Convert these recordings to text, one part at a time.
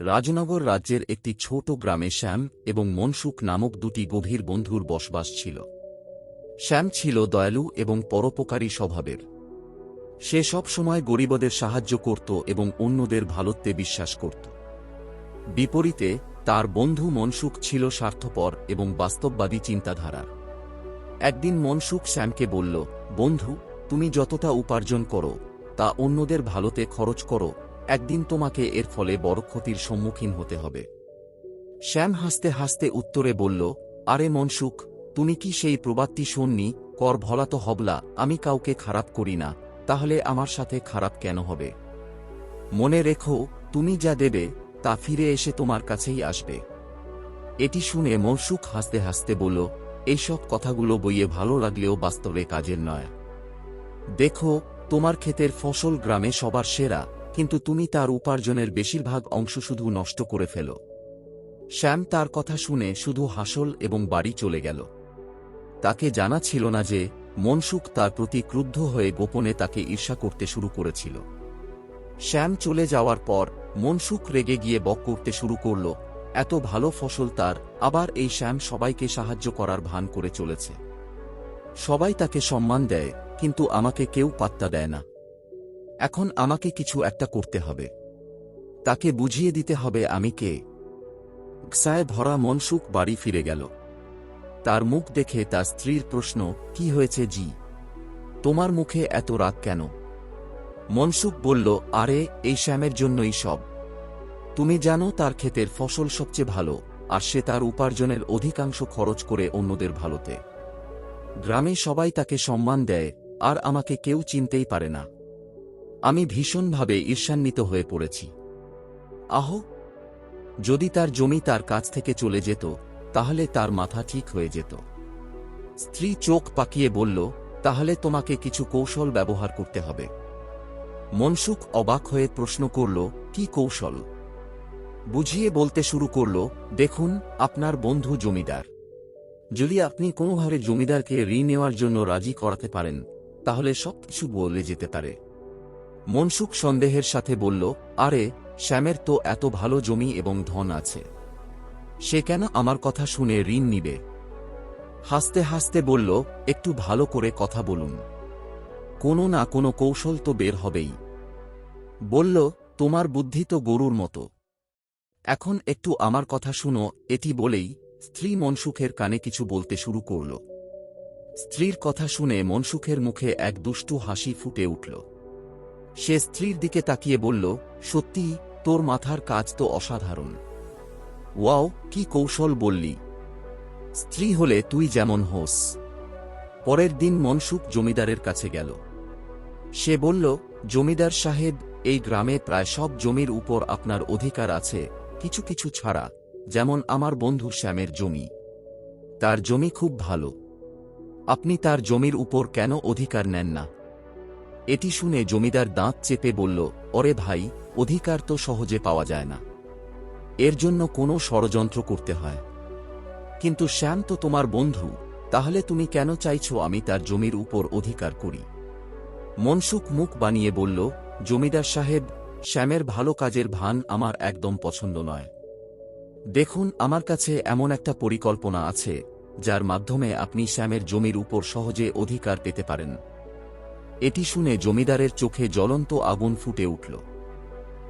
রাজনগর রাজ্যের একটি ছোট গ্রামে শ্যাম এবং মনসুখ নামক দুটি গভীর বন্ধুর বসবাস ছিল। শ্যাম ছিল দয়ালু এবং পরোপকারী স্বভাবের। সে সব সময় গরিবদের সাহায্য করত এবং অন্যদের ভালত্বে বিশ্বাস করত। বিপরীতে, তার বন্ধু মনসুখ ছিল স্বার্থপর এবং বাস্তববাদী চিন্তাধারার। একদিন মনসুখ শ্যামকে বলল, বন্ধু, তুমি যতটা উপার্জন করো, তা অন্যদের ভালোতে খরচ করো একদিন তোমাকে এর ফলে বড় ক্ষতির সম্মুখীন হতে হবে। শ্যাম হাসতে হাসতে উত্তরে বলল, আরে মনসুখ, তুমি কি সেই প্রবাদটি শোননি? কর ভলা তো হবলা, আমি কাউকে খারাপ করি না, তাহলে আমার সাথে খারাপ কেন হবে? মনে রেখো, তুমি যা দেবে, তা ফিরে এসে তোমার কাছেই আসবে এটি শুনে মনসুখ হাসতে হাসতে বলল এইসব কথাগুলো বইয়ে ভালো লাগলেও বাস্তবে কাজের নয়। দেখো, তোমার ক্ষেতের ফসল গ্রামে সবার সেরা কিন্তু তুমি তার উপার্জনের বেশিরভাগ অংশ শুধু নষ্ট করে ফেলো। শ্যাম তার কথা শুনে শুধু হাসল এবং বাড়ি চলে গেল। তাকে জানা ছিল না যে মনসুখ তার প্রতি ক্রুদ্ধ হয়ে গোপনে তাকে ঈর্ষা করতে শুরু করেছিল। শ্যাম চলে যাওয়ার পর মনসুখ রেগে গিয়ে বক করতে শুরু করল, এত ভালো ফসল তার, আবার এই শ্যাম সবাইকে সাহায্য করার ভান করে চলেছে। সবাই তাকে সম্মান দেয়, কিন্তু আমাকে কেউ পাত্তা দেয় না। এখন আমাকে কিছু একটা করতে হবে। তাকে বুঝিয়ে দিতে হবে আমি কে। গসায় ভরা মনসুখ বাড়ি ফিরে গেল। তার মুখ দেখে তার স্ত্রীর প্রশ্ন, কি হয়েছে জি? তোমার মুখে এত রাগ কেন? মনসুখ বলল, আরে, এই শ্যামের জন্যই সব। তুমি জানো তার ক্ষেতের ফসল সবচেয়ে ভালো, আর সে তার উপার্জনের অধিকাংশ খরচ করে অন্যদের ভালোতে। গ্রামে সবাই তাকে সম্মান দেয়, আর আমাকে কেউ চিনতেই পারে না। আমি ভীষণভাবে ঈর্ষান্বিত হয়ে পড়েছি। আহ! যদি তার জমি তার কাছ থেকে চলে যেত, তাহলে তার মাথা ঠিক হয়ে যেত। স্ত্রী চোখ পাকিয়ে বলল, তাহলে তোমাকে কিছু কৌশল ব্যবহার করতে হবে। মনসুখ অবাক হয়ে প্রশ্ন করল, কি কৌশল? বুঝিয়ে বলতে শুরু করল, দেখুন, আপনার বন্ধু জমিদার। যদি আপনি কোনোভাবে জমিদারকে ঋণ নেওয়ার জন্য রাজি করাতে পারেন, তাহলে সবকিছু বলে যেতে পারে। মনসুখ সন্দেহের সাথে বলল, আরে, শ্যামের তো এত ভালো জমি এবং ধন আছে। সে কেন আমার কথা শুনে ঋণ নিবে? হাসতে হাসতে বলল, একটু ভালো করে কথা বলুন। কোনো না কোনো কৌশল তো বের হবেই। বলল, তোমার বুদ্ধি তো গরুর মতো। এখন একটু আমার কথা শুনো। এটি বলেই স্ত্রী মনসুখের কানে কিছু বলতে শুরু করল। স্ত্রীর কথা শুনে মনসুখের মুখে এক দুষ্টু হাসি ফুটে উঠল। সে স্ত্রীর দিকে তাকিয়ে বলল, সত্যি, তোর মাথার কাজ তো অসাধারণ। ওয়াও, কি কৌশল বললি। স্ত্রী হলে তুই যেমন হোস। পরের দিন মনসুখ জমিদারের কাছে গেল। সে বলল, জমিদার সাহেব, এই গ্রামে প্রায় সব জমির উপর আপনার অধিকার আছে, কিছু কিছু ছাড়া, যেমন আমার বন্ধু শ্যামের জমি। তার জমি খুব ভালো। আপনি তার জমির উপর কেন অধিকার নেন না? এটি শুনে জমিদার দাঁত চেপে বলল, অরে ভাই, অধিকার তো সহজে পাওয়া যায় না। এর জন্য কোনো ষড়যন্ত্র করতে হয়। কিন্তু শ্যাম তো তোমার বন্ধু, তাহলে তুমি কেন চাইছ আমি তার জমির উপর অধিকার করি? মনসুখ মুখ বানিয়ে বলল, জমিদার সাহেব, শ্যামের ভালো কাজের ভান আমার একদম পছন্দ নয়। দেখুন, আমার কাছে এমন একটা পরিকল্পনা আছে, যার মাধ্যমে আপনি শ্যামের জমির উপর সহজে অধিকার পেতে পারেন। এটি শুনে জমিদারের চোখে জ্বলন্ত আগুন ফুটে উঠল।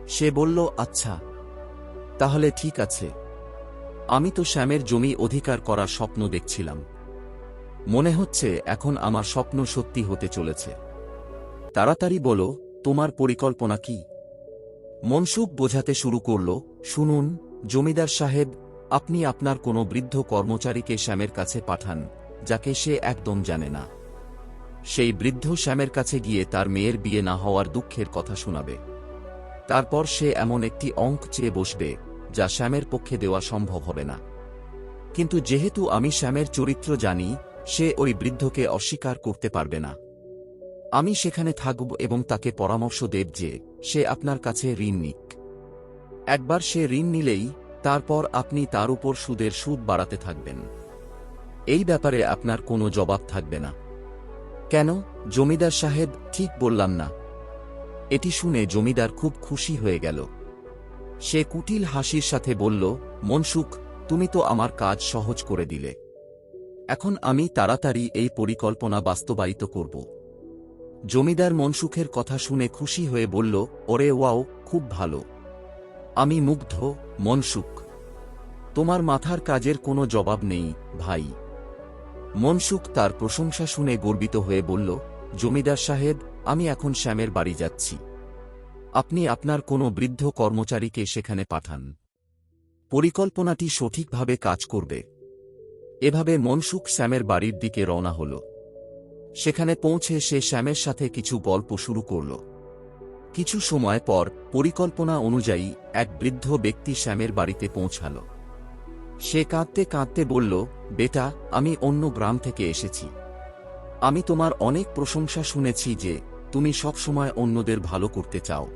সে বলল আচ্ছা তাহলে ঠিক আছে। আমি তো শ্যামের জমি অধিকার করার স্বপ্ন দেখছিলাম। মনে হচ্ছে এখন আমার স্বপ্ন সত্যি হতে চলেছে। তাড়াতাড়ি বলো, তোমার পরিকল্পনা কি? মনসুখ বোঝাতে শুরু করল, শুনুন, জমিদার সাহেব, আপনি আপনার কোনো বৃদ্ধ কর্মচারীকে শ্যামের কাছে পাঠান, যাকে সে একদম জানে না। সেই বৃদ্ধ শ্যামের কাছে গিয়ে তার মেয়ের বিয়ে না হওয়ার দুঃখের কথা শোনাবে। তারপর সে এমন একটি অঙ্ক চেয়ে বসবে, যা শ্যামের পক্ষে দেওয়া সম্ভব হবে না। কিন্তু যেহেতু আমি শ্যামের চরিত্র জানি, সে ওই বৃদ্ধকে অস্বীকার করতে পারবে না। আমি সেখানে থাকব এবং তাকে পরামর্শ দেব যে, সে আপনার কাছে ঋণ নিক। একবার সে ঋণ নিলেই, তারপর আপনি তার উপর সুদের সুদ বাড়াতে থাকবেন। এই ব্যাপারে আপনার কোনো জবাব থাকবে না। কেন? জমিদার সাহেব, ঠিক বললাম না। এটি শুনে জমিদার খুব খুশি হয়ে গেল। সে কুটিল হাসির সাথে বলল, মনসুখ, তুমি তো আমার কাজ সহজ করে দিলে। এখন আমি তাড়াতাড়ি এই পরিকল্পনা বাস্তবায়িত করব। জমিদার মনসুখের কথা শুনে খুশি হয়ে বলল, ওরে ওয়াও, খুব ভালো। আমি মুগ্ধ, মনসুখ। তোমার মাথার কাজের কোনো জবাব নেই, ভাই। মনসুখ তার প্রশংসা শুনে গর্বিত হয়ে বলল, জমিদার সাহেব, আমি এখন শ্যামের বাড়ি যাচ্ছি। আপনি আপনার কোনো বৃদ্ধ কর্মচারীকে সেখানে পাঠান। পরিকল্পনাটি সঠিকভাবে কাজ করবে। এভাবে মনসুখ শ্যামের বাড়ির দিকে রওনা হল। সেখানে পৌঁছে সে শ্যামের সাথে কিছু গল্প শুরু করল। কিছু সময় পর পরিকল্পনা অনুযায়ী এক বৃদ্ধ ব্যক্তি শ্যামের বাড়িতে পৌঁছাল। সে কাঁদতে কাঁদতে বলল, বেটা, আমি অন্য গ্রাম থেকে এসেছি। আমি তোমার অনেক প্রশংসা শুনেছি যে তুমি সবসময় অন্যদের ভালো করতে চাও।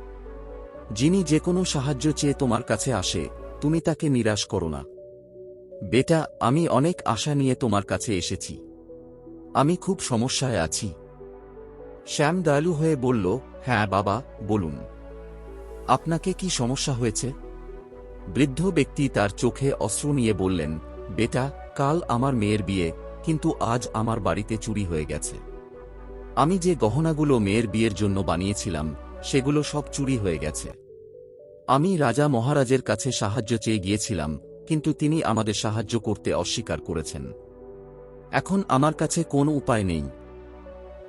যিনি যে কোনো সাহায্য চেয়ে তোমার কাছে আসে, তুমি তাকে নিরাশ করো না। বেটা, আমি অনেক আশা নিয়ে তোমার কাছে এসেছি। আমি খুব সমস্যায় আছি। শ্যাম দয়ালু হয়ে বলল হ্যাঁ বাবা, বলুন। আপনাকে কি সমস্যা হয়েছে? বৃদ্ধ ব্যক্তি তার চোখে অস্ত্র নিয়ে বললেন, বেটা, কাল আমার মেয়ের বিয়ে, কিন্তু আজ আমার বাড়িতে চুরি হয়ে গেছে। আমি যে গহনাগুলো মেয়ের বিয়ের জন্য বানিয়েছিলাম, সেগুলো সব চুরি হয়ে গেছে। আমি রাজা মহারাজের কাছে সাহায্য চেয়ে গিয়েছিলাম, কিন্তু তিনি আমাদের সাহায্য করতে অস্বীকার করেছেন। এখন আমার কাছে কোনো উপায় নেই।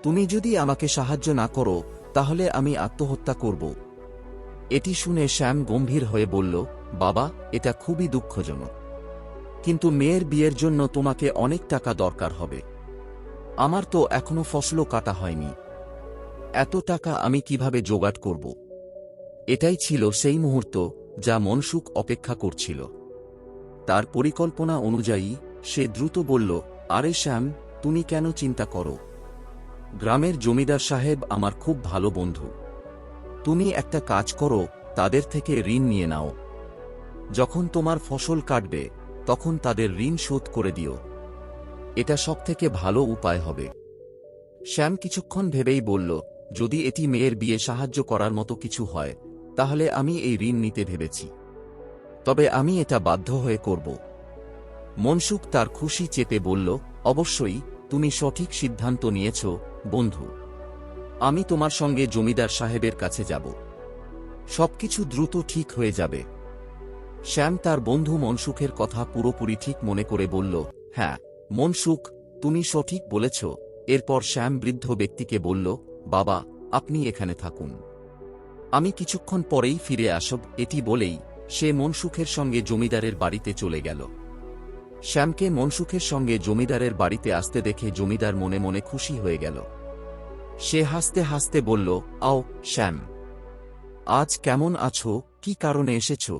তুমি যদি আমাকে সাহায্য না করো, তাহলে আমি আত্মহত্যা করব। এটি শুনে শ্যাম গম্ভীর হয়ে বলল বাবা, এটা খুবই দুঃখজনক। কিন্তু মেয়ের বিয়ের জন্য তোমাকে অনেক টাকা দরকার হবে। আমার তো এখনও ফসলও কাটা হয়নি। এত টাকা আমি কীভাবে জোগাড় করব? এটাই ছিল সেই মুহূর্ত যা মনসুখ অপেক্ষা করছিল। তার পরিকল্পনা অনুযায়ী সে দ্রুত বলল, আরে শ্যাম, তুমি কেন চিন্তা করো? গ্রামের জমিদার সাহেব আমার খুব ভালো বন্ধু। তুমি একটা কাজ করো, তাদের থেকে ঋণ নিয়ে নাও। যখন তোমার ফসল কাটবে, তখন তাদের ঋণ শোধ করে দিও। এটা সবথেকে ভালো উপায় হবে। শ্যাম কিছুক্ষণ ভেবেই বলল, যদি এটি মেয়ের বিয়ে সাহায্য করার মতো কিছু হয়, তাহলে আমি এই ঋণ নিতে ভেবেছি। তবে আমি এটা বাধ্য হয়ে করব। মনসুখ তার খুশি চেতে বলল, অবশ্যই, তুমি সঠিক সিদ্ধান্ত নিয়েছ, বন্ধু। আমি তোমার সঙ্গে জমিদার সাহেবের কাছে যাব। সবকিছু দ্রুত ঠিক হয়ে যাবে। শ্যাম তার বন্ধু মনসুখের কথা পুরোপুরি ঠিক মনে করে বলল হ্যাঁ মনসুখ, তুমি সঠিক বলেছ। এরপর শ্যাম বৃদ্ধ ব্যক্তিকে বলল, বাবা, আপনি এখানে থাকুন। আমি কিছুক্ষণ পরেই ফিরে আসব। এটি বলেই সে মনসুখের সঙ্গে জমিদারের বাড়িতে চলে গেল। শ্যামকে মনসুখের সঙ্গে জমিদারের বাড়িতে আসতে দেখে জমিদার মনে মনে খুশি হয়ে গেল। সে হাসতে হাসতে বলল, আও, শ্যাম, আজ কেমন আছো? কি কারণে এসেছ?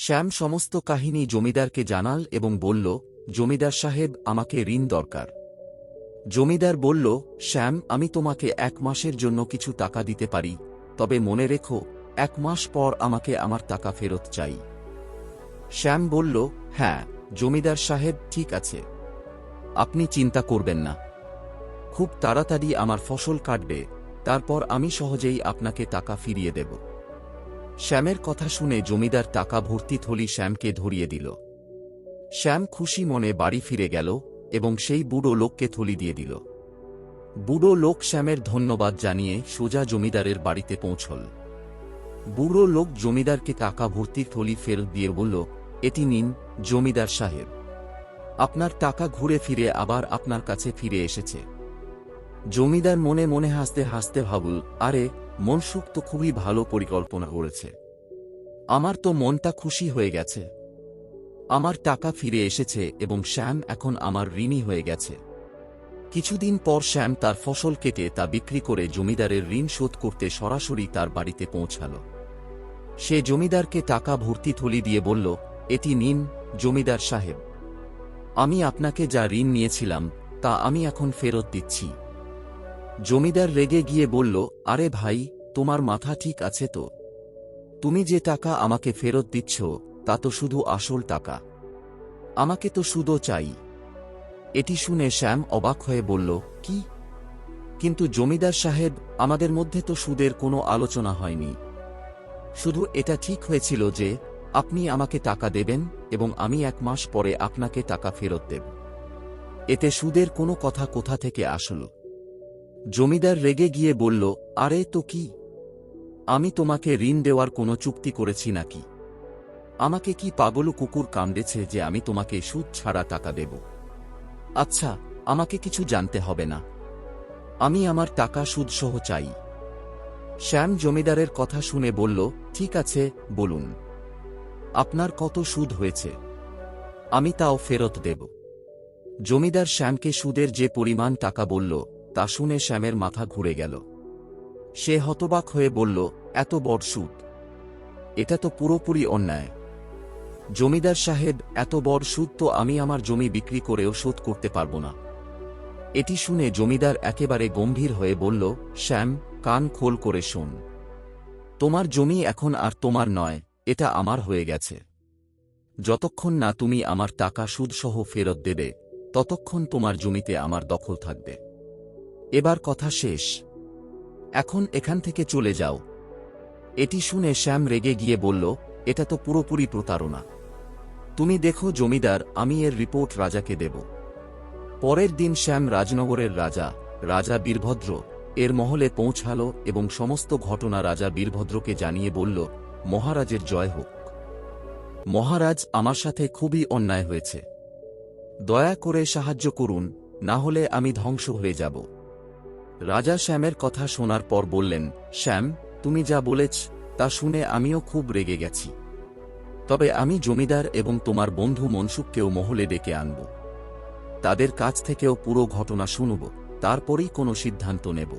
শ্যাম সমস্ত কাহিনী জমিদারকে জানাল এবং বলল, জমিদার সাহেব, আমাকে ঋণ দরকার। জমিদার বলল, শ্যাম, আমি তোমাকে এক মাসের জন্য কিছু টাকা দিতে পারি, তবে মনে রেখো, এক মাস পর আমাকে আমার টাকা ফেরত চাই। শ্যাম বলল হ্যাঁ জমিদার সাহেব, ঠিক আছে। আপনি চিন্তা করবেন না। খুব তাড়াতাড়ি আমার ফসল কাটবে, তারপর আমি সহজেই আপনাকে টাকা ফিরিয়ে দেব। শ্যামের কথা শুনে জমিদার টাকা ভর্তি থলি শ্যামকে ধরিয়ে দিল। শ্যাম খুশি মনে বাড়ি ফিরে গেল এবং সেই বুড়ো লোককে থলি দিয়ে দিল। বুড়ো লোক শ্যামের ধন্যবাদ জানিয়ে সোজা জমিদারের বাড়িতে পৌঁছল। বুড়ো লোক জমিদারকে টাকা ভর্তি থলি ফেরত দিয়ে বলল, এটি নিন, জমিদার সাহেব। আপনার টাকা ঘুরে ফিরে আবার আপনার কাছে ফিরে এসেছে। জমিদার মনে মনে হাসতে হাসতে ভাবল, আরে মনসুখ তো খুবই ভালো পরিকল্পনা করেছে। আমার তো মনটা খুশি হয়ে গেছে। আমার টাকা ফিরে এসেছে এবং শ্যাম এখন আমার ঋণী হয়ে গেছে। কিছুদিন পর শ্যাম তার ফসল কেটে তা বিক্রি করে জমিদারের ঋণ শোধ করতে সরাসরি তার বাড়িতে পৌঁছাল। সে জমিদারকে টাকা ভর্তি থলি দিয়ে বলল, এটি নিন, জমিদার সাহেব। আমি আপনাকে যা ঋণ নিয়েছিলাম, তা আমি এখন ফেরত দিচ্ছি। জমিদার রেগে গিয়ে বলল, আরে ভাই, তোমার মাথা ঠিক আছে তো? তুমি যে টাকা আমাকে ফেরত দিচ্ছ, তা তো শুধু আসল টাকা। আমাকে তো সুদও চাই। এটি শুনে শ্যাম অবাক হয়ে বলল, কি? কিন্তু জমিদার সাহেব, আমাদের মধ্যে তো সুদের কোনো আলোচনা হয়নি। শুধু এটা ঠিক হয়েছিল যে, আপনি আমাকে টাকা দেবেন এবং আমি এক মাস পরে আপনাকে টাকা ফেরত দেব। এতে সুদের কোনো কথা কোথা থেকে আসল? জমিদার রেগে গিয়ে বলল, আরে, তো কি? আমি তোমাকে ঋণ দেওয়ার কোনো চুক্তি করেছি নাকি? আমাকে কি পাগল কুকুর কামড়েছে যে আমি তোমাকে সুদ ছাড়া টাকা দেব? আচ্ছা আমাকে কিছু জানতে হবে না। আমি আমার টাকা সুদসহ চাই শ্যাম জমিদারের কথা শুনে বলল, ঠিক আছে, বলুন। আপনার কত সুদ হয়েছে? আমি তাও ফেরত দেব জমিদার শ্যামকে সুদের যে পরিমাণ টাকা বলল তা শুনে শ্যামের মাথা ঘুরে গেল। সে হতবাক হয়ে বলল, এত বড় সুদ। এটা তো পুরোপুরি অন্যায়। জমিদার সাহেব, এত বড় সুদ তো আমি আমার জমি বিক্রি করেও শোধ করতে পারব না এটি শুনে জমিদার একেবারে গম্ভীর হয়ে বলল, শ্যাম, কান খোল করে শোন। তোমার জমি এখন আর তোমার নয়, এটা আমার হয়ে গেছে। যতক্ষণ না তুমি আমার টাকা সুদসহ ফেরত দেবে, ততক্ষণ তোমার জমিতে আমার দখল থাকবে। এবার কথা শেষ। এখন এখান থেকে চলে যাও। এটি শুনে শ্যাম রেগে গিয়ে বলল, এটা তো পুরোপুরি প্রতারণা। তুমি দেখো জমিদার, আমি এর রিপোর্ট রাজাকে দেব। পরের দিন শ্যাম রাজনগরের রাজা রাজা বীরভদ্র, এর মহলে পৌঁছাল এবং সমস্ত ঘটনা রাজা বীরভদ্রকে জানিয়ে বলল, মহারাজের জয় হোক। মহারাজ আমার সাথে খুবই অন্যায় হয়েছে। দয়া করে সাহায্য করুন, না হলে আমি ধ্বংস হয়ে যাব। রাজা শ্যামের কথা শোনার পর বললেন, শ্যাম, তুমি যা বলেছ, তা শুনে আমিও খুব রেগে গেছি। তবে আমি জমিদার এবং তোমার বন্ধু মনসুখকেও মহলে ডেকে আনব। তাদের কাছ থেকেও পুরো ঘটনা শুনব, তারপরেই কোনো সিদ্ধান্ত নেব।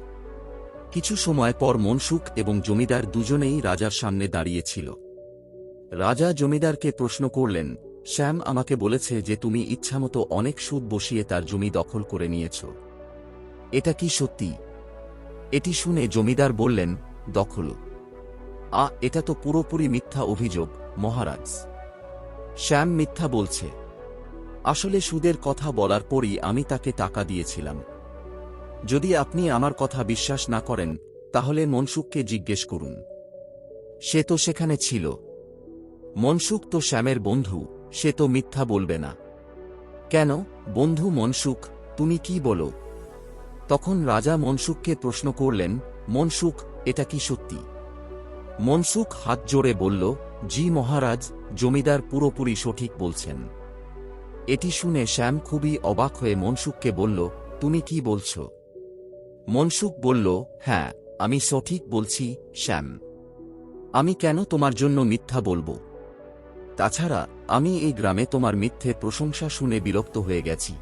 কিছু সময় পর মনসুখ এবং জমিদার দুজনেই রাজার সামনে দাঁড়িয়েছিল রাজা জমিদারকে প্রশ্ন করলেন, শ্যাম আমাকে বলেছে যে তুমি ইচ্ছামতো অনেক সুদ বসিয়ে তার জমি দখল করে নিয়েছ। এটা কি সত্যি? এটি শুনে জমিদার বললেন, দখল। আ, এটা তো পুরোপুরি মিথ্যা অভিযোগ, মহারাজ। শ্যাম মিথ্যা বলছে। আসলে সুদের কথা বলার পরই আমি তাকে টাকা দিয়েছিলাম। যদি আপনি আমার কথা বিশ্বাস না করেন, তাহলে মনসুখকে জিজ্ঞেস করুন। সে তো সেখানে ছিল। মনসুখ তো শ্যামের বন্ধু, সে তো মিথ্যা বলবে না। কেন, বন্ধু মনসুখ, তুমি কি বলো? তখন রাজা মনসুখকে প্রশ্ন করলেন, মনসুখ, এটা কি সত্যি? মনসুখ হাত জোড়ে বলল, জি মহারাজ, জমিদার পুরোপুরি সঠিক বলছেন। এটি শুনে শ্যাম খুবই অবাক হয়ে মনসুখকে বলল, তুমি কি বলছ? মনসুখ বলল হ্যাঁ আমি সঠিক বলছি, শ্যাম। আমি কেন তোমার জন্য মিথ্যা বলব? তাছাড়া, আমি এই গ্রামে তোমার মিথ্যে প্রশংসা শুনে বিরক্ত হয়ে গেছি।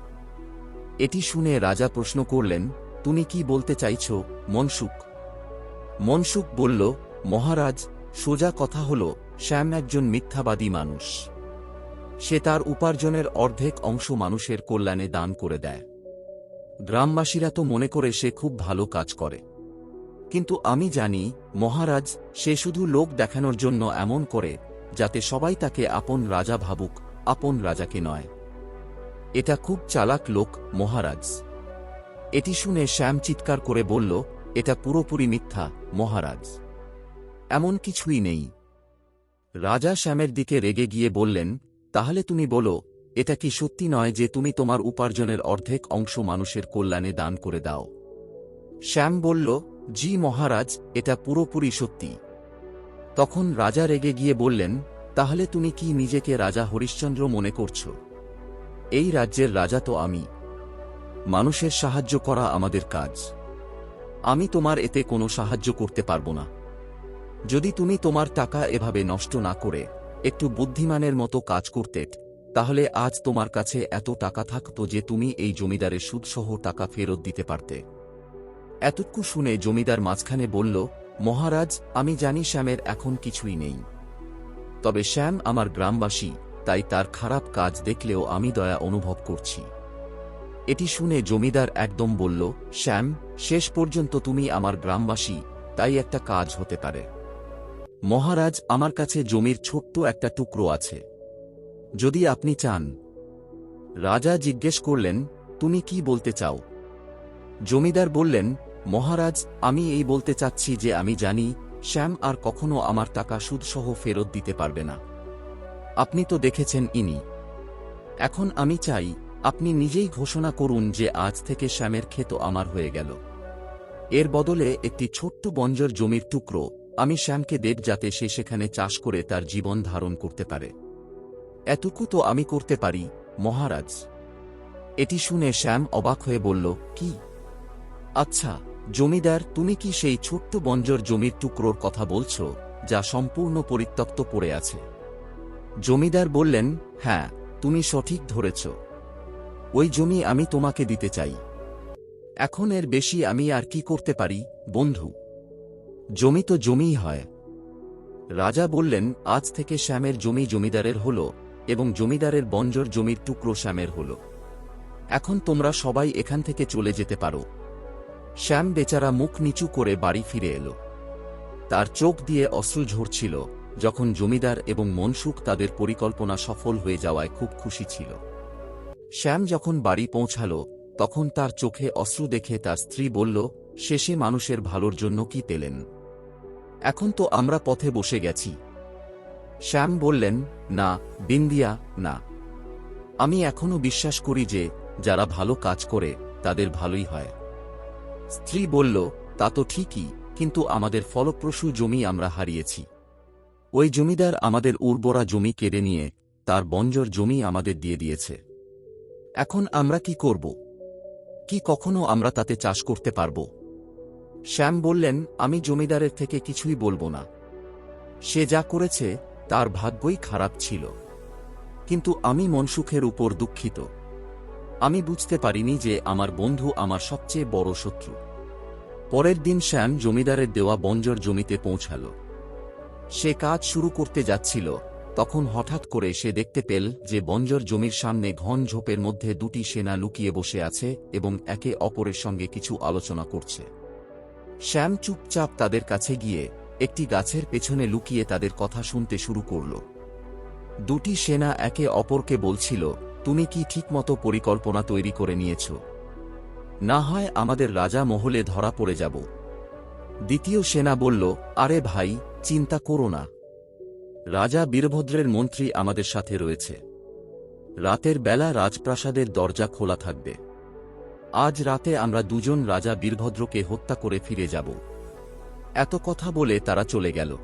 এটি শুনে রাজা প্রশ্ন করলেন, তুমি কি বলতে চাইছ, মনসুখ? মনসুখ বলল, মহারাজ, সোজা কথা হল, শ্যাম একজন মিথ্যাবাদী মানুষ। সে তার উপার্জনের অর্ধেক অংশ মানুষের কল্যাণে দান করে দেয়। গ্রামবাসীরা তো মনে করে সে খুব ভালো কাজ করে। কিন্তু আমি জানি, মহারাজ, সে শুধু লোক দেখানোর জন্য এমন করে, যাতে সবাই তাকে আপন রাজা ভাবুক, আপন রাজাকে নয়। এটা খুব চালাক লোক, মহারাজ। এটি শুনে শ্যাম চিৎকার করে বলল, এটা পুরোপুরি মিথ্যা, মহারাজ। এমন কিছুই নেই। রাজা শ্যামের দিকে রেগে গিয়ে বললেন, তাহলে তুমি বলো, এটা কি সত্যি নয় যে তুমি তোমার উপার্জনের অর্ধেক অংশ মানুষের কল্যাণে দান করে দাও? শ্যাম বলল, জি মহারাজ, এটা পুরোপুরি সত্যি। তখন রাজা রেগে গিয়ে বললেন, তাহলে তুমি কি নিজেকে রাজা হরিশ্চন্দ্র মনে করছ? এই রাজ্যের রাজা তো আমি। মানুষের সাহায্য করা আমাদের কাজ। আমি তোমার এতে কোনো সাহায্য করতে পারব না। যদি তুমি তোমার টাকা এভাবে নষ্ট না করে একটু বুদ্ধিমানের মতো কাজ করতে, তাহলে আজ তোমার কাছে এত টাকা থাকত যে তুমি এই জমিদারের সুদসহ টাকা ফেরত দিতে পারতে। এতটুকু শুনে জমিদার মাঝখানে বলল, মহারাজ, আমি জানি শ্যামের এখন কিছুই নেই। তবে শ্যাম আমার গ্রামবাসী তাই তার খারাপ কাজ দেখলেও আমি দয়া অনুভব করছি। এটি শুনে জমিদার একদম বলল, শ্যাম, শেষ পর্যন্ত তুমি আমার গ্রামবাসী, তাই একটা কাজ হতে পারে। মহারাজ, আমার কাছে জমির ছোট্ট একটা টুকরো আছে। যদি আপনি চান। রাজা জিজ্ঞেস করলেন, তুমি কি বলতে চাও? জমিদার বললেন, মহারাজ, আমি এই বলতে চাচ্ছি যে আমি জানি, শ্যাম আর কখনো আমার টাকা সুদসহ ফেরত দিতে পারবে না। আপনি তো দেখেছেন ইনি। এখন আমি চাই, আপনি নিজেই ঘোষণা করুন যে আজ থেকে শ্যামের ক্ষেত আমার হয়ে গেল। এর বদলে একটি ছোট্ট বঞ্জর জমির টুকরো আমি শ্যামকে দেব যাতে সে সেখানে চাষ করে তার জীবন ধারণ করতে পারে। এটুকু তো আমি করতে পারি, মহারাজ। এটি শুনে শ্যাম অবাক হয়ে বলল, কি? আচ্ছা জমিদার, তুমি কি সেই ছোট্ট বঞ্জর জমির টুকরোর কথা বলছ, যা সম্পূর্ণ পরিত্যক্ত পড়ে আছে? জমিদার বললেন হ্যাঁ তুমি সঠিক ধরেছ। ওই জমি আমি তোমাকে দিতে চাই। এখন এর বেশি আমি আর কি করতে পারি, বন্ধু? জমি তো জমিই হয়। রাজা বললেন, আজ থেকে শ্যামের জমি জমিদারের হল এবং জমিদারের বঞ্জর জমির টুকরো শ্যামের হল। এখন তোমরা সবাই এখান থেকে চলে যেতে পারো। শ্যাম বেচারা মুখ নিচু করে বাড়ি ফিরে এলো। তার চোখ দিয়ে অশ্রু ঝরছিল। যখন জমিদার এবং মনসুখ তাদের পরিকল্পনা সফল হয়ে যাওয়ায় খুব খুশি ছিল। শ্যাম যখন বাড়ি পৌঁছাল, তখন তার চোখে অশ্রু দেখে তার স্ত্রী বলল, শেষে মানুষের ভালোর জন্য কি পেলেন? এখন তো আমরা পথে বসে গেছি। শ্যাম বললেন, না, বিন্দিয়া, না। আমি এখনও বিশ্বাস করি যে, যারা ভালো কাজ করে, তাদের ভালোই হয়। স্ত্রী বলল, তা তো ঠিকই, কিন্তু আমাদের ফলপ্রসূ জমি আমরা হারিয়েছি। ওই জমিদার আমাদের উর্বরা জমি কেড়ে নিয়ে, তার বঞ্জর জমি আমাদের দিয়ে দিয়েছে। এখন আমরা কি করব? কি কখনো আমরা তাতে চাষ করতে পারব? শ্যাম বললেন, আমি জমিদারের থেকে কিছুই বলব না। সে যা করেছে, তার ভাগ্যই খারাপ ছিল। কিন্তু আমি মনসুখের উপর দুঃখিত। আমি বুঝতে পারিনি যে আমার বন্ধু আমার সবচেয়ে বড় শত্রু। পরের দিন শ্যাম জমিদারের দেওয়া বঞ্জর জমিতে পৌঁছাল। সে কাজ শুরু করতে যাচ্ছিল, তখন হঠাৎ করে সে দেখতে পেল যে বঞ্জর জমির সামনে ঘন ঝোপের মধ্যে দুটি সেনা লুকিয়ে বসে আছে এবং একে অপরের সঙ্গে কিছু আলোচনা করছে। শ্যাম চুপচাপ তাদের কাছে গিয়ে একটি গাছের পেছনে লুকিয়ে তাদের কথা শুনতে শুরু করল। দুটি সেনা একে অপরকে বলছিল, তুমি কি ঠিকমতো পরিকল্পনা তৈরি করে নিয়েছ? না হয় আমাদের রাজা মহলে ধরা পড়ে যাব। দ্বিতীয় সেনা বলল, আরে ভাই চিন্তা করো না। রাজা বীরভদ্রের মন্ত্রী আমাদের সাথে রয়েছে। রাতের বেলা রাজপ্রাসাদের দরজা খোলা থাকবে। আজ রাতে আমরা দুজন রাজা বীরভদ্রকে হত্যা করে ফিরে যাব। এত কথা বলে তারা চলে গেল।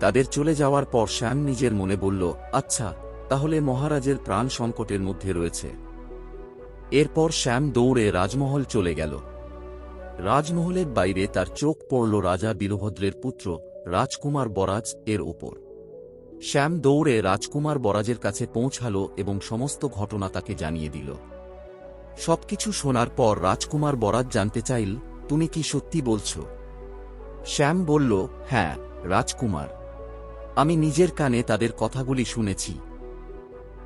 তাদের চলে যাওয়ার পর শ্যাম নিজের মনে বলল আচ্ছা তাহলে মহারাজের প্রাণ সংকটের মধ্যে রয়েছে। এরপর শ্যাম দৌড়ে রাজমহল চলে গেল। রাজমহলের বাইরে তার চোখ পড়ল রাজা বীরভদ্রের পুত্র রাজকুমার বরাজ এর ওপর শ্যাম দৌড়ে রাজকুমার বরাজের কাছে পৌঁছাল এবং সমস্ত ঘটনা তাকে জানিয়ে দিল। সবকিছু শোনার পর রাজকুমার বরাজ জানতে চাইল, তুমি কি সত্যি বলছ? শ্যাম বলল হ্যাঁ রাজকুমার। আমি নিজের কানে তাদের কথাগুলি শুনেছি।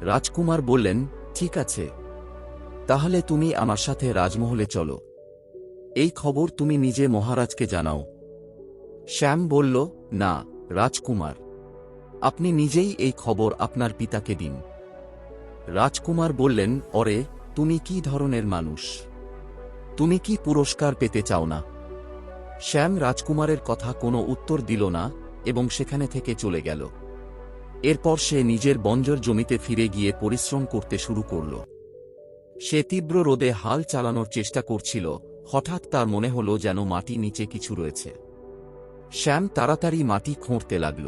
রাজকুমার বললেন, ঠিক আছে। তাহলে তুমি আমার সাথে রাজমহলে চলো। এই খবর তুমি নিজে মহারাজকে জানাও। শ্যাম বলল, না, রাজকুমার। আপনি নিজেই এই খবর আপনার পিতাকে দিন। রাজকুমার বললেন, অরে, তুমি কি ধরনের মানুষ? তুমি কি পুরস্কার পেতে চাও না? শ্যাম রাজকুমারের কথা কোনো উত্তর দিল না এবং সেখানে থেকে চলে গেল। এরপর সে নিজের বঞ্জর জমিতে ফিরে গিয়ে পরিশ্রম করতে শুরু করল। সে তীব্র রোদে হাল চালানোর চেষ্টা করছিল, হঠাৎ তার মনে হল যেন মাটি নিচে কিছু রয়েছে। শ্যাম তাড়াতাড়ি মাটি খুঁড়তে লাগল।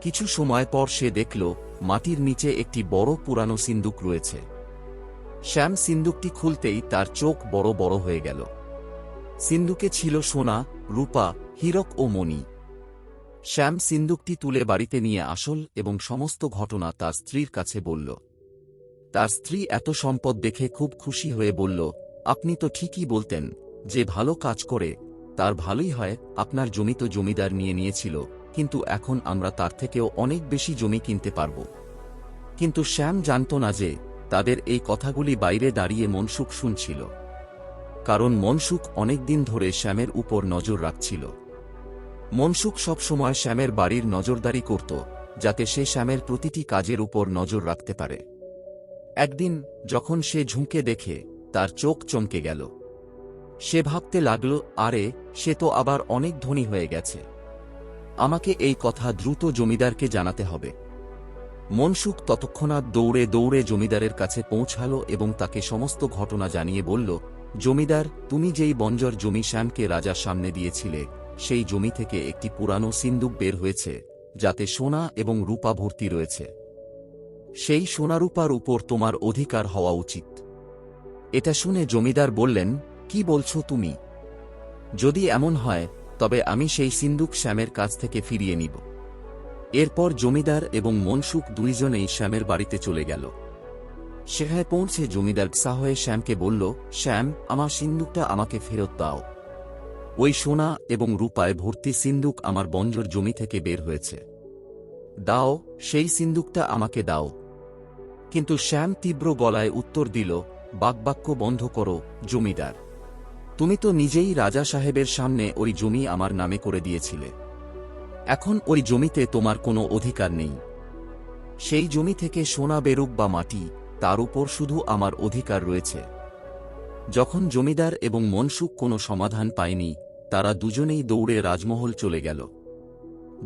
কিছু সময় পর সে দেখল, মাটির নিচে একটি বড় পুরানো সিন্দুক রয়েছে। শ্যাম সিন্দুকটি খুলতেই তার চোখ বড় বড় হয়ে গেল। সিন্দুকে ছিল সোনা, রূপা, হীরক ও মণি। শ্যাম সিন্দুকটি তুলে বাড়িতে নিয়ে আসল এবং সমস্ত ঘটনা তার স্ত্রীর কাছে বলল। তার স্ত্রী এত সম্পদ দেখে খুব খুশি হয়ে বলল, আপনি তো ঠিকই বলতেন যে ভালো কাজ করে তার ভালোই হয়, আপনার জমি তো জমিদার নিয়ে নিয়েছিল, কিন্তু এখন আমরা তার থেকেও অনেক বেশি জমি কিনতে পারব। কিন্তু শ্যাম জানত না যে, তাদের এই কথাগুলি বাইরে দাঁড়িয়ে মনসুখ শুনছিল। কারণ মনসুখ অনেকদিন ধরে শ্যামের উপর নজর রাখছিল। মনসুখ সবসময় শ্যামের বাড়ির নজরদারি করত, যাতে সে শ্যামের প্রতিটি কাজের উপর নজর রাখতে পারে। একদিন, যখন সে ঝুঁকে দেখে, তার চোখ চমকে গেল। সে ভাবতে লাগল, আরে, সে তো আবার অনেক ধনী হয়ে গেছে। আমাকে এই কথা দ্রুত জমিদারকে জানাতে হবে মনসুখ ততক্ষণাৎ দৌড়ে দৌড়ে জমিদারের কাছে পৌঁছালো এবং তাকে সমস্ত ঘটনা জানিয়ে বলল, জমিদার, তুমি যেই বঞ্জর জমি শ্যামকে রাজার সামনে দিয়েছিলে, সেই জমি থেকে একটি পুরানো সিন্দুক বের হয়েছে, যাতে সোনা এবং রূপা ভর্তি রয়েছে। সেই সোনারূপার উপর তোমার অধিকার হওয়া উচিত এটা শুনে জমিদার বললেন কি বলছো তুমি? যদি এমন হয়, তবে আমি সেই সিন্দুক শ্যামের কাছ থেকে ফিরিয়ে নিব। এরপর জমিদার এবং মনসুখ দুইজনেই শ্যামের বাড়িতে চলে গেল। সেখানে পৌঁছে জমিদার গুসা হয়ে শ্যামকে বলল, শ্যাম, আমার সিন্দুকটা আমাকে ফেরত দাও। ওই সোনা এবং রূপায় ভর্তি সিন্দুক আমার বঞ্জর জমি থেকে বের হয়েছে। দাও, সেই সিন্দুকটা আমাকে দাও। কিন্তু শ্যাম তীব্র গলায় উত্তর দিল, বাকবাক্য বন্ধ করো, জমিদার। তুমি তো নিজেই রাজা সাহেবের সামনে ওই জমি আমার নামে করে দিয়েছিলে। এখন ওই জমিতে তোমার কোনো অধিকার নেই। সেই জমি থেকে সোনা বেরুক বা মাটি, তার উপর শুধু আমার অধিকার রয়েছে। যখন জমিদার এবং মনসুখ কোনো সমাধান পায়নি, তারা দুজনেই দৌড়ে রাজমহল চলে গেল।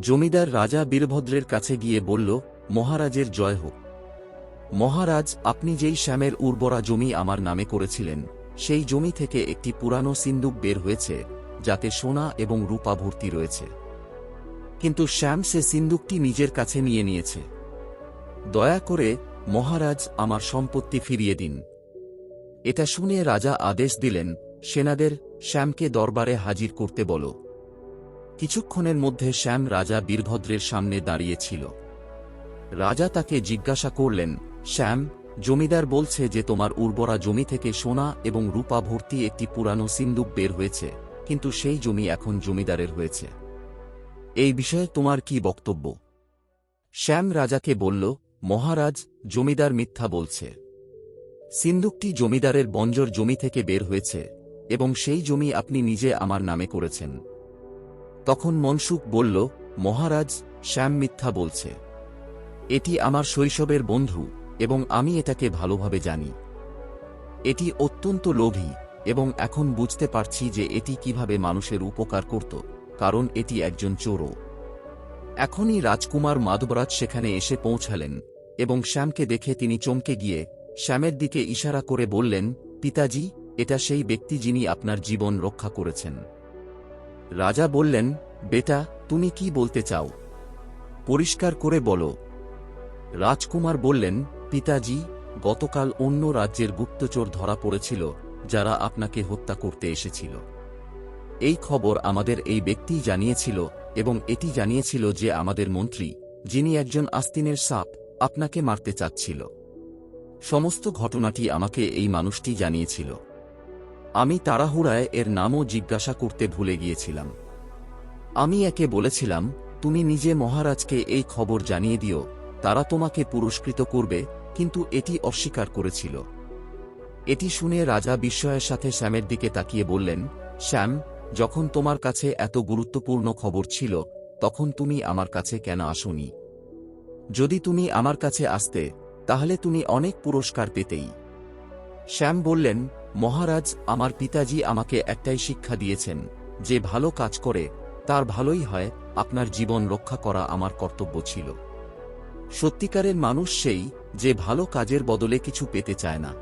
জমিদার রাজা বীরভদ্রের কাছে গিয়ে বলল, মহারাজের জয় হোক। মহারাজ, আপনি যেই শ্যামের উর্বরা জমি আমার নামে করেছিলেন সেই জমি থেকে একটি পুরানো সিন্দুক বের হয়েছে, যাতে সোনা এবং রূপা ভর্তি রয়েছে। কিন্তু শ্যাম সে সিন্দুকটি নিজের কাছে নিয়ে নিয়েছে। দয়া করে, মহারাজ, আমার সম্পত্তি ফিরিয়ে দিন। এটা শুনে রাজা আদেশ দিলেন, সেনাদের শ্যামকে দরবারে হাজির করতে বলো। কিছুক্ষণের মধ্যে শ্যাম রাজা বীরভদ্রের সামনে দাঁড়িয়েছিল রাজা তাকে জিজ্ঞাসা করলেন, শ্যাম জমিদার বলছে যে তোমার উর্বরা জমি থেকে সোনা এবং রূপা ভর্তি একটি পুরানো সিন্দুক বের হয়েছে, কিন্তু সেই জমি এখন জমিদারের হয়েছে। এই বিষয়ে তোমার কি বক্তব্য? শ্যাম রাজাকে বলল, মহারাজ, জমিদার মিথ্যা বলছে। সিন্দুকটি জমিদারের বঞ্জর জমি থেকে বের হয়েছে এবং সেই জমি আপনি নিজে আমার নামে করেছেন। তখন মনসুখ বলল, মহারাজ, শ্যাম মিথ্যা বলছে। এটি আমার শৈশবের বন্ধু এবং আমি এটাকে ভালোভাবে জানি। এটি অত্যন্ত লোভী, এবং এখন বুঝতে পারছি যে এটি কীভাবে মানুষের উপকার করত, কারণ এটি একজন চোরও। এখনই রাজকুমার মাধবরাজ সেখানে এসে পৌঁছালেন, এবং শ্যামকে দেখে তিনি চমকে গিয়ে শ্যামের দিকে ইশারা করে বললেন, পিতাজি, এটা সেই ব্যক্তি যিনি আপনার জীবন রক্ষা করেছেন। রাজা বললেন, বেটা, তুমি কি বলতে চাও? পরিষ্কার করে বলো। রাজকুমার বললেন পিতাজি, গতকাল অন্য রাজ্যের গুপ্তচর ধরা পড়েছিল, যারা আপনাকে হত্যা করতে এসেছিল। এই খবর আমাদের এই ব্যক্তিই জানিয়েছিল এবং এটি জানিয়েছিল যে আমাদের মন্ত্রী, যিনি একজন আস্তিনের সাপ, আপনাকে মারতে চাচ্ছিল। সমস্ত ঘটনাটি আমাকে এই মানুষটি জানিয়েছিল। আমি তাড়াহুড়ায় এর নামও জিজ্ঞাসা করতে ভুলে গিয়েছিলাম। আমি একে বলেছিলাম, তুমি নিজে মহারাজকে এই খবর জানিয়ে দিও, তারা তোমাকে পুরস্কৃত করবে কিন্তু এটি অস্বীকার করেছিল। এটি শুনে রাজা বিস্ময়ের সাথে শ্যামের দিকে তাকিয়ে বললেন শ্যাম যখন তোমার কাছে এত গুরুত্বপূর্ণ খবর ছিল, তখন তুমি আমার কাছে কেন আসনি? যদি তুমি আমার কাছে আসতে, তাহলে তুমি অনেক পুরস্কার পেতেই। শ্যাম বললেন, মহারাজ, আমার পিতাজি আমাকে একটাই শিক্ষা দিয়েছেন, যে ভালো কাজ করে, তার ভালোই হয় আপনার জীবন রক্ষা করা আমার কর্তব্য ছিল। সত্যিকারের মানুষ সেই যে ভালো কাজের বদলে কিছু পেতে চায় না।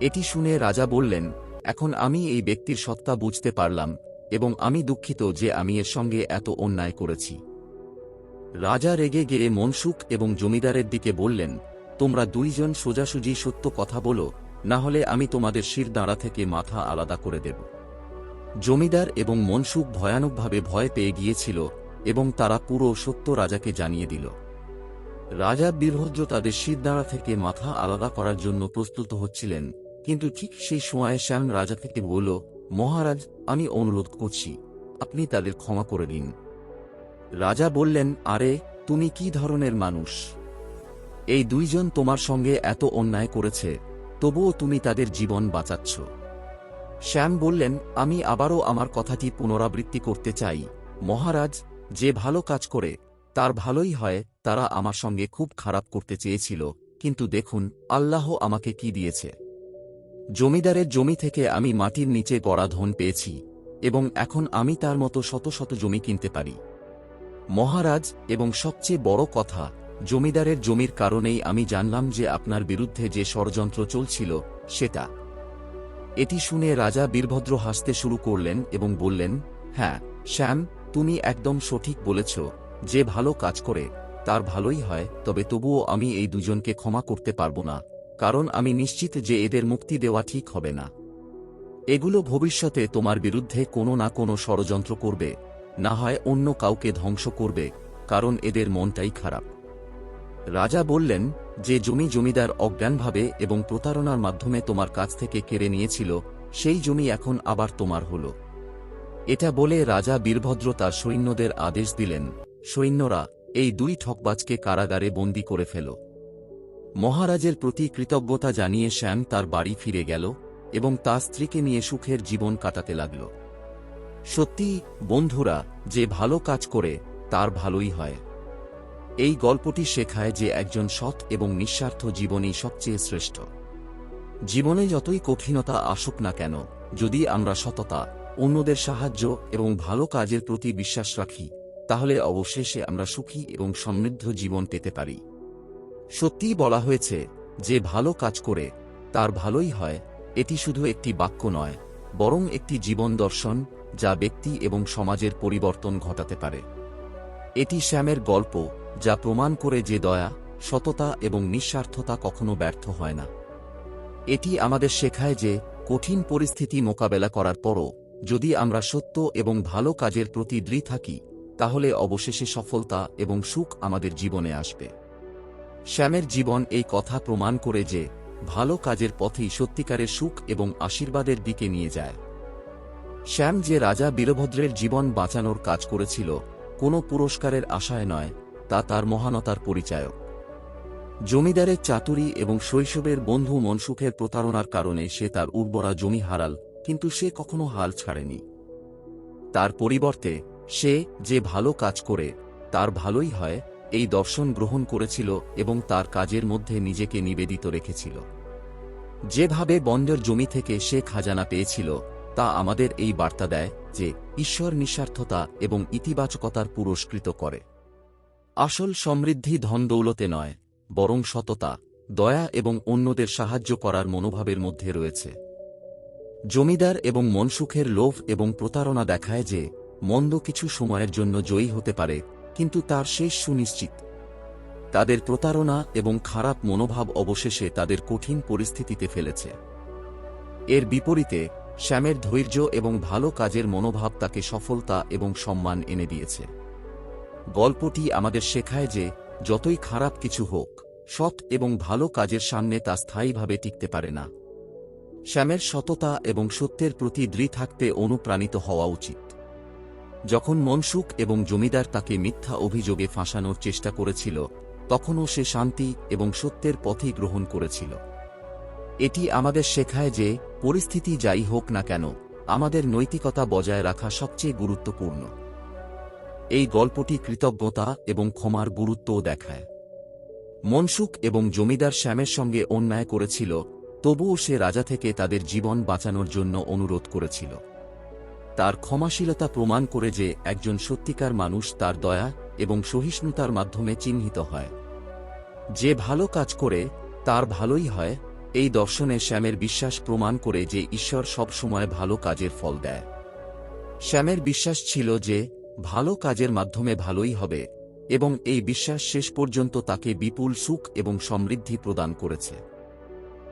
এটি শুনে রাজা বললেন, এখন আমি এই ব্যক্তির সত্তা বুঝতে পারলাম এবং আমি দুঃখিত যে আমি এর সঙ্গে এত অন্যায় করেছি। রাজা রেগে গিয়ে মনসুখ এবং জমিদারের দিকে বললেন, তোমরা দুইজন সোজাসুজি সত্য কথা বলো, না হলে আমি তোমাদের শির দাঁড়া থেকে মাথা আলাদা করে দেব। জমিদার এবং মনসুখ ভয়ানকভাবে ভয় পেয়ে গিয়েছিল এবং তারা পুরো সত্য রাজাকে জানিয়ে দিল। রাজা বীরভদ্র তাদের শিরদাঁড়া থেকে মাথা আলাদা করার জন্য প্রস্তুত হচ্ছিলেন, কিন্তু ঠিক সেই সময়ে শ্যাম রাজা থেকে বলল, মহারাজ, আমি অনুরোধ করছি, আপনি তাদের ক্ষমা করে দিন। রাজা বললেন, আরে, তুমি কি ধরনের মানুষ? এই দুইজন তোমার সঙ্গে এত অন্যায় করেছে, তবুও তুমি তাদের জীবন বাঁচাচ্ছ। শ্যাম বললেন, আমি আবারও আমার কথাটি পুনরাবৃত্তি করতে চাই। মহারাজ, যে ভালো কাজ করে তার ভালোই হয়, তারা আমার সঙ্গে খুব খারাপ করতে চেয়েছিল, কিন্তু দেখুন, আল্লাহ আমাকে কি দিয়েছে। জমিদারের জমি থেকে আমি মাটির নিচে গড়া ধন পেয়েছি, এবং এখন আমি তার মতো শত শত জমি কিনতে পারি। মহারাজ, এবং সবচেয়ে বড় কথা, জমিদারের জমির কারণেই আমি জানলাম যে আপনার বিরুদ্ধে যে ষড়যন্ত্র চলছিল, সেটা। এটি শুনে রাজা বীরভদ্র হাসতে শুরু করলেন এবং বললেন হ্যাঁ শ্যাম, তুমি একদম সঠিক বলেছ যে ভালো কাজ করে, তার ভালোই হয়, তবে তবুও আমি এই দুজনকে ক্ষমা করতে পারব না, কারণ আমি নিশ্চিত যে এদের মুক্তি দেওয়া ঠিক হবে না। এগুলো ভবিষ্যতে তোমার বিরুদ্ধে কোনো না কোনো ষড়যন্ত্র করবে, না হয় অন্য কাউকে ধ্বংস করবে, কারণ এদের মনটাই খারাপ। রাজা বললেন, যে জমি জমিদার অজ্ঞানভাবে এবং প্রতারণার মাধ্যমে তোমার কাছ থেকে কেড়ে নিয়েছিল, সেই জমি এখন আবার তোমার হল। এটা বলে রাজা বীরভদ্র তার সৈন্যদের আদেশ দিলেন। সৈন্যরা এই দুই ঠকবাজকে কারাগারে বন্দী করে ফেল। মহারাজের প্রতি কৃতজ্ঞতা জানিয়ে শ্যাম তার বাড়ি ফিরে গেল এবং তার স্ত্রীকে নিয়ে সুখের জীবন কাটাতে লাগল। সত্যি, বন্ধুরা, যে ভালো কাজ করে, তার ভালোই হয়। এই গল্পটি শেখায় যে একজন সৎ এবং নিঃস্বার্থ জীবনই সবচেয়ে শ্রেষ্ঠ। জীবনে যতই কঠিনতা আসুক না কেন, যদি আমরা সততা, অন্যদের সাহায্য এবং ভালো কাজের প্রতি বিশ্বাস রাখি তাহলে অবশেষে আমরা সুখী এবং সমৃদ্ধ জীবন পেতে পারি। সত্যিই বলা হয়েছে, যে ভালো কাজ করে, তার ভালোই হয়, এটি শুধু একটি বাক্য নয়, বরং একটি জীবন দর্শন, যা ব্যক্তি এবং সমাজের পরিবর্তন ঘটাতে পারে। এটি শ্যামের গল্প, যা প্রমাণ করে যে দয়া, সততা এবং নিঃস্বার্থতা কখনো ব্যর্থ হয় না। এটি আমাদের শেখায় যে, কঠিন পরিস্থিতি মোকাবেলা করার পরও, যদি আমরা সত্য এবং ভালো কাজের প্রতি দৃঢ় থাকি তাহলে অবশেষে সফলতা এবং সুখ আমাদের জীবনে আসবে। শ্যামের জীবন এই কথা প্রমাণ করে যে, ভালো কাজের পথেই সত্যিকারের সুখ এবং আশীর্বাদের দিকে নিয়ে যায়। শ্যাম যে রাজা বীরভদ্রের জীবন বাঁচানোর কাজ করেছিল, কোনো পুরস্কারের আশায় নয়, তা তার মহানতার পরিচায়ক। জমিদারের চাতুরি এবং শৈশবের বন্ধু মনসুখের প্রতারণার কারণে সে তার উর্বরা জমি হারাল, কিন্তু সে কখনো হাল ছাড়েনি। তার পরিবর্তে সে যে ভালো কাজ করে, তার ভালোই হয়, এই দর্শন গ্রহণ করেছিল এবং তার কাজের মধ্যে নিজেকে নিবেদিত রেখেছিল। যেভাবে বন্ডের জমি থেকে সে খাজানা পেয়েছিল, তা আমাদের এই বার্তা দেয় যে, ঈশ্বর নিঃস্বার্থতা এবং ইতিবাচকতার পুরস্কৃত করে। আসল সমৃদ্ধি ধন দৌলতে নয়, বরং সততা, দয়া এবং অন্যদের সাহায্য করার মনোভাবের মধ্যে রয়েছে। জমিদার এবং মনসুখের লোভ এবং প্রতারণা দেখায় যে মন্দ কিছু সময়ের জন্য জয়ী হতে পারে, কিন্তু তার শেষ সুনিশ্চিত। তাদের প্রতারণা এবং খারাপ মনোভাব অবশেষে তাদের কঠিন পরিস্থিতিতে ফেলেছে। এর বিপরীতে, শ্যামের ধৈর্য এবং ভালো কাজের মনোভাব তাকে সফলতা এবং সম্মান এনে দিয়েছে। গল্পটি আমাদের শেখায় যে, যতই খারাপ কিছু হোক, সৎ এবং ভালো কাজের সামনে তা স্থায়ীভাবে টিকতে পারে না। শ্যামের সততা এবং সত্যের প্রতি দৃঢ় থাকতে অনুপ্রাণিত হওয়া উচিত। যখন মনসুখ এবং জমিদার তাকে মিথ্যা অভিযোগে ফাঁসানোর চেষ্টা করেছিল, তখনও সে শান্তি এবং সত্যের পথই গ্রহণ করেছিল। এটি আমাদের শেখায় যে, পরিস্থিতি যাই হোক না কেন, আমাদের নৈতিকতা বজায় রাখা সবচেয়ে গুরুত্বপূর্ণ। এই গল্পটি কৃতজ্ঞতা এবং ক্ষমার গুরুত্বও দেখায়। মনসুখ এবং জমিদার শ্যামের সঙ্গে অন্যায় করেছিল, তবুও সে রাজা থেকে তাদের জীবন বাঁচানোর জন্য অনুরোধ করেছিল। তার ক্ষমাশীলতা প্রমাণ করে যে একজন সত্যিকার মানুষ তার দয়া এবং সহিষ্ণুতার মাধ্যমে চিহ্নিত হয়। যে ভালো কাজ করে, তার ভালোই হয়। এই দর্শনে শ্যামের বিশ্বাস প্রমাণ করে যে ঈশ্বর সব সময় ভালো কাজের ফল দেয়। শ্যামের বিশ্বাস ছিল যে ভালো কাজের মাধ্যমে ভালোই হবে এবং এই বিশ্বাস শেষ পর্যন্ত তাকে বিপুল সুখ এবং সমৃদ্ধি প্রদান করেছে।